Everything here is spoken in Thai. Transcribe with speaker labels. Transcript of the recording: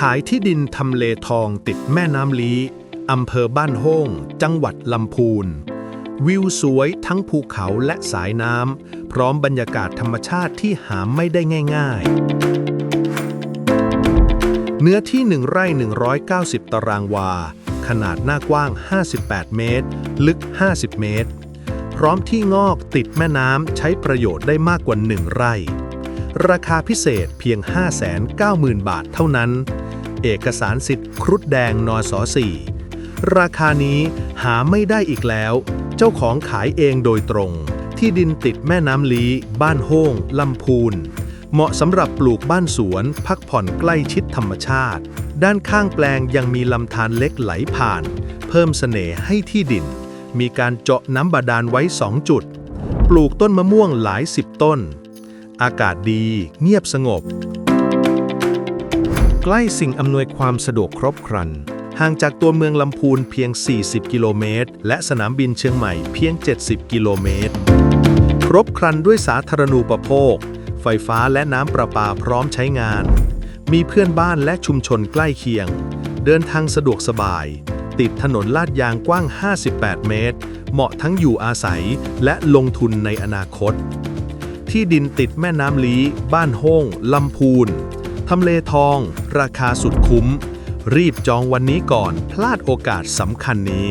Speaker 1: ขายที่ดินทำเลทองติดแม่น้ำลีอำเภอบ้านโฮ่งจังหวัดลำพูน วิวสวยทั้งภูเขาและสายน้ำ พร้อมบรรยากาศธรรมชาติที่หาไม่ได้ง่าย ๆ เนื้อที่1ไร่ 190 ตารางวา ขนาดหน้ากว้าง 58 เมตร ลึก 50 เมตร พร้อมที่งอกติดแม่น้ำใช้ประโยชน์ได้มากกว่า 1 ไร่ ราคาพิเศษเพียง 590,000 บาทเท่านั้น เอกสารสิทธิ์ครุฑแดงนส4ราคานี้หาไม่ได้อีกแล้ว เจ้าของขายเองโดยตรง ที่ดินติดแม่น้ำลีบ้านโฮ่งลำพูน เหมาะสำหรับปลูกบ้านสวน พักผ่อนใกล้ชิดธรรมชาติ ด้านข้างแปลงยังมีลำธารเล็กไหลผ่าน เพิ่มเสน่ห์ให้ที่ดิน มีการเจาะน้ำบาดาลไว้ 2 จุด ปลูกต้นมะม่วงหลายสิบต้น อากาศดี เงียบสงบ ใกล้สิ่งอำนวยความสะดวกครบครัน ห่างจากตัวเมืองลำพูนเพียง 40 กิโลเมตร และสนามบินเชียงใหม่เพียง 70 กิโลเมตร ครบครันด้วยสาธารณูปโภค ไฟฟ้าและน้ำประปาพร้อมใช้งาน มีเพื่อนบ้านและชุมชนใกล้เคียง เดินทางสะดวกสบาย ติดถนนลาดยางกว้าง 58 เมตร เหมาะทั้งอยู่อาศัยและลงทุนในอนาคต ที่ดินติดแม่น้ำลีบ้านโฮ่งลำพูนทำเลทอง ราคาสุดคุ้ม รีบจองวันนี้ก่อน พลาดโอกาสสำคัญนี้